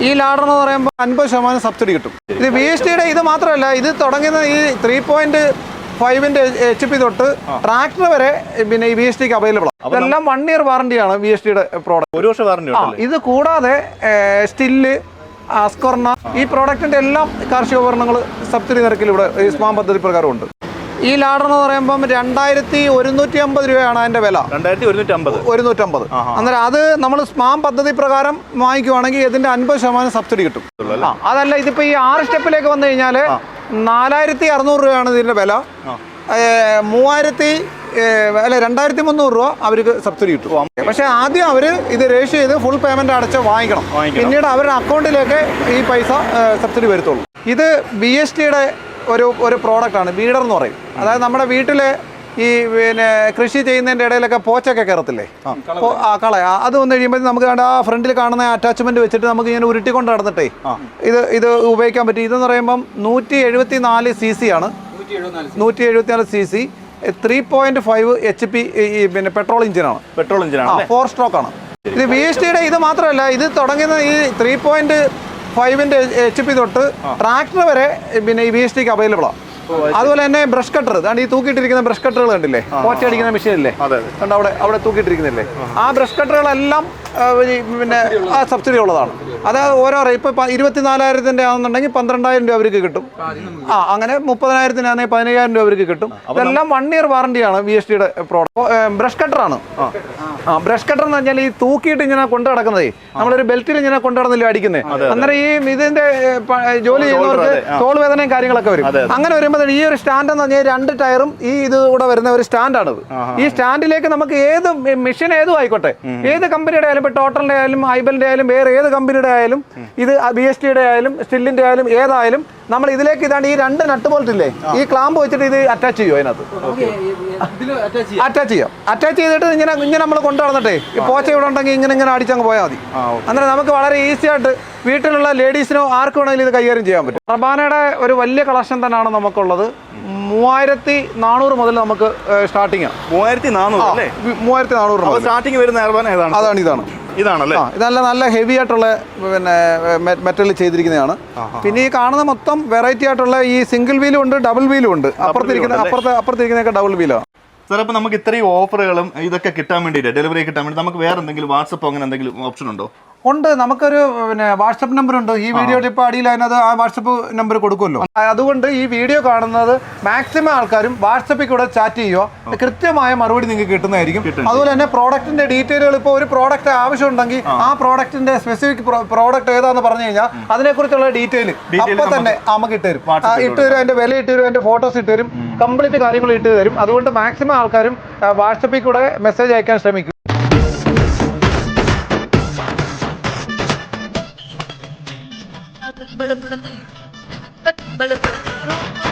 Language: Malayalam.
ഈ ലാഡർ എന്ന് പറയുമ്പോൾ അൻപത് ശതമാനം സബ്സിഡി കിട്ടും. ഇത് വി എസ് ടിയുടെ ഇത് മാത്രമല്ല ഇത് തുടങ്ങുന്ന ഈ ത്രീ പോയിന്റ് ഫൈവിന്റെ എച്ച് പി തൊട്ട് ട്രാക്ടർ വരെ പിന്നെ ഈ വി എസ് ടിക്ക് അവൈലബിൾ ആണ് ഇതെല്ലാം വൺ ഇയർ വാറണ്ടിയാണ് വി എസ് ടിയുടെ പ്രോഡക്റ്റ് ഒരു വർഷം വാറണ്ടി ഇത് കൂടാതെ സ്റ്റില്ല് അസ്കർണ ഈ പ്രോഡക്റ്റിന്റെ എല്ലാം കാർഷിക ഉപകരണങ്ങൾ സബ്സിഡി നിരക്കിൽ ഇവിടെ ഈ സ്മാം പദ്ധതി പ്രകാരം ഉണ്ട് ഈ ലാഡർ എന്ന് പറയുമ്പോൾ രണ്ടായിരത്തി ഒരുന്നൂറ്റി അമ്പത് രൂപയാണ് അതിന്റെ വില. രണ്ടായിരത്തി ഒരുന്നൂറ്റമ്പത്. അന്നേരം അത് നമ്മൾ സ്മാം പദ്ധതി പ്രകാരം വാങ്ങിക്കുവാണെങ്കിൽ ഇതിന്റെ അൻപത് ശതമാനം സബ്സിഡി കിട്ടും. അതല്ല ഇതിപ്പോ ഈ ആറ് സ്റ്റെപ്പിലേക്ക് വന്നു കഴിഞ്ഞാൽ നാലായിരത്തി അറുന്നൂറ് രൂപയാണ് ഇതിന്റെ വില. മൂവായിരത്തി അല്ല രണ്ടായിരത്തി മുന്നൂറ് രൂപ അവർക്ക് സബ്സിഡി കിട്ടും. പക്ഷെ ആദ്യം അവർ ഇത് രജിസ്റ്റർ ചെയ്ത് ഫുൾ പേയ്മെന്റ് അടച്ച് വാങ്ങിക്കണം. പിന്നീട് അവരുടെ അക്കൗണ്ടിലേക്ക് ഈ പൈസ സബ്സിഡി വരുത്തുള്ളൂ. ഇത് ബി എസ് ടിയുടെ ഒരു ഒരു പ്രോഡക്റ്റാണ് വീഡർ എന്ന് പറയും. അതായത് നമ്മുടെ വീട്ടിൽ ഈ പിന്നെ കൃഷി ചെയ്യുന്നതിന്റെ ഇടയിലൊക്കെ പോച്ചൊക്കെ കയറത്തില്ലേ? ആ കള അത് വന്നു കഴിയുമ്പോൾ നമുക്ക് വേണ്ട ആ ഫ്രണ്ടിൽ കാണുന്ന അറ്റാച്ച്മെന്റ് വെച്ചിട്ട് നമുക്ക് ഇങ്ങനെ ഉരുട്ടിക്കൊണ്ട് നടന്നിട്ടേ ഇത് ഇത് ഉപയോഗിക്കാൻ പറ്റും. ഇതെന്ന് പറയുമ്പം നൂറ്റി എഴുപത്തി നാല് സി സി ആണ് നൂറ്റി എഴുപത്തി നാല് C C three point five H P ഈ പിന്നെ പെട്രോൾ എഞ്ചിനാണ് പെട്രോൾ എഞ്ചിനാണ് ഫോർ സ്ട്രോക്ക് ആണ്. ഇത് വി എസ് ടിയുടെ ഇത് മാത്രമല്ല ഇത് തുടങ്ങുന്ന ഈ ത്രീ പോയിന്റ് ഫൈവിന്റെ എച്ച് പി തൊട്ട് ട്രാക്ടർ വരെ പിന്നെ ഈ വി എസ് ടിക്ക് അവൈലബിൾ ആണ് അതുപോലെ തന്നെ ബ്രഷ് കട്ടർ ഈ തൂക്കിയിട്ടിരിക്കുന്ന ബ്രഷ് കട്ടറുകൾ കണ്ടില്ലേ? പോച്ചടിക്കുന്ന മെഷീൻ അല്ലേ കണ്ടോ അവിടെ അവിടെ തൂക്കിയിട്ടിരിക്കുന്നില്ലേ? ആ. ബ്രഷ് കട്ടറുകളെല്ലാം പിന്നെ ആ സബ്സിഡി ഉള്ളതാണ്. അതായത് ഓരോ ഇപ്പൊ ഇരുപത്തിനാലായിരത്തിന്റെ ആണെന്നുണ്ടെങ്കിൽ പന്ത്രണ്ടായിരം രൂപ അവർക്ക് കിട്ടും. ആ അങ്ങനെ മുപ്പതിനായിരത്തിനാണെങ്കിൽ പതിനയ്യായിരം രൂപ അവർക്ക് കിട്ടും. ഇതെല്ലാം വൺ ഇയർ വാറണ്ടിയാണ് ബി എസ് ടിയുടെ പ്രോഡക്റ്റ് ബ്രഷ് കട്ടറാണ് ആ ബ്രഷ് കട്ടർ എന്ന് പറഞ്ഞാൽ ഈ തൂക്കിയിട്ട് ഇങ്ങനെ കൊണ്ടു നടക്കുന്നതേ. നമ്മളൊരു ബെൽറ്റിൽ ഇങ്ങനെ കൊണ്ടു നടന്നില്ല അടിക്കുന്നത് അന്നേരം ഈ ഇതിന്റെ ജോലി ചെയ്യുന്നവർക്ക് തോൾ വേദനയും കാര്യങ്ങളൊക്കെ വരും. അങ്ങനെ വരുമ്പോൾ ഈ ഒരു സ്റ്റാൻഡ് എന്ന് പറഞ്ഞാൽ രണ്ട് ടയറും ഈ ഇത് കൂടെ വരുന്ന ഒരു സ്റ്റാൻഡാണ് ഈ സ്റ്റാൻഡിലേക്ക് നമുക്ക് ഏത് മെഷീൻ ഏതും ആയിക്കോട്ടെ. ഏത് കമ്പനിയുടെ ആയാലും ഇപ്പൊ ടോട്ടലിന്റെ ആയാലും ഐബലിന്റെ ആയാലും വേറെ ഏത് കമ്പനിയുടെ ആയാലും ഇത് ബി എസ് ടിയുടെ ആയാലും സ്റ്റില്ലിന്റെ ആയാലും ഏതായാലും നമ്മൾ ഇതിലേക്ക് ഇതാണ്ട് ഈ രണ്ട് നട്ട് ബോൾട്ടില്ലേ ഈ ക്ലാമ്പ് വെച്ചിട്ട് ഇത് അറ്റാച്ച് ചെയ്യും അതിനകത്ത്? അറ്റാച്ച് ചെയ്യാം. അറ്റാച്ച് ചെയ്തിട്ട് ഇങ്ങനെ ഇങ്ങനെ നമ്മൾ കൊണ്ടു നടന്നിട്ടേ ഈ പോച്ച ഇവിടെ ഉണ്ടെങ്കിൽ ഇങ്ങനെ ഇങ്ങനെ അടിച്ചങ്ങ് പോയാൽ മതി. അന്നേരം നമുക്ക് വളരെ ഈസി ആയിട്ട് വീട്ടിലുള്ള ലേഡീസിനോ ആർക്ക് വേണമെങ്കിലും ഇത് കൈകാര്യം ചെയ്യാൻ പറ്റും. റബാനയുടെ ഒരു വലിയ കളക്ഷൻ തന്നെയാണ് നമുക്കുള്ളത്. മൂവായിരത്തി നാനൂറ് മുതൽ നമുക്ക് സ്റ്റാർട്ടിങ് ആണ് മൂവായിരത്തി നാനൂറ് മൂവായിരത്തി നാനൂറ് അപ്പൊ സ്റ്റാർട്ടിങ് വരുന്ന അതാണ് ഇതാണ്. ഇതാണല്ലേ? ഇതല്ല നല്ല ഹെവി ആയിട്ടുള്ള പിന്നെ മെറ്റൽ ചെയ്തിരിക്കുന്നതാണ്. പിന്നെ ഈ കാണുന്ന മൊത്തം വെറൈറ്റി ആയിട്ടുള്ള ഈ സിംഗിൾ വീലും ഉണ്ട് ഡബിൾ വീലും ഉണ്ട്. അപ്പുറത്തിരിക്കുന്ന അപ്പുറത്തെ അപ്പുറത്തിരിക്കുന്നതൊക്കെ ഡബിൾ വീലാണ് സാർ അപ്പൊ നമുക്ക് ഇത്രയും ഓഫറുകളും ഇതൊക്കെ കിട്ടാൻ വേണ്ടിയിട്ട് ഡെലിവറി കിട്ടാൻ വേണ്ടി നമുക്ക് വേറെ എന്തെങ്കിലും വാട്സപ്പ് അങ്ങനെ എന്തെങ്കിലും ഓപ്ഷൻ ഉണ്ടോ? ഉണ്ട്. നമുക്കൊരു പിന്നെ വാട്സപ്പ് നമ്പർ ഉണ്ട് ഈ വീഡിയോ ഇപ്പോൾ അടിയിൽ അതിനകത്ത് ആ വാട്സപ്പ് നമ്പർ കൊടുക്കുമല്ലോ. അതുകൊണ്ട് ഈ വീഡിയോ കാണുന്നത് മാക്സിമം ആൾക്കാരും വാട്സപ്പിൽ കൂടെ ചാറ്റ് ചെയ്യുക. കൃത്യമായ മറുപടി നിങ്ങൾക്ക് കിട്ടുന്നതായിരിക്കും. അതുപോലെ തന്നെ പ്രോഡക്റ്റിന്റെ ഡീറ്റെയിലുകൾ ഇപ്പോൾ ഒരു പ്രോഡക്റ്റ് ആവശ്യമുണ്ടെങ്കിൽ ആ. പ്രോഡക്റ്റിന്റെ സ്പെസിഫിക് പ്രോഡക്റ്റ് ഏതാന്ന് പറഞ്ഞു കഴിഞ്ഞാൽ അതിനെക്കുറിച്ചുള്ള ഡീറ്റെയിൽ അപ്പൊ തന്നെ നമുക്ക് ഇട്ട് തരും ആ, ഇട്ട് തരും അതിന്റെ വില ഇട്ട് തരും അതിന്റെ ഫോട്ടോസ് ഇട്ട് തരും കംപ്ലീറ്റ് കാര്യങ്ങൾ ഇട്ട് തരും. അതുകൊണ്ട് മാക്സിമം ആൾക്കാരും വാട്സപ്പിൽ കൂടെ മെസ്സേജ് അയക്കാൻ ശ്രമിക്കും. Bella, bella, bella, bella, bella, bella,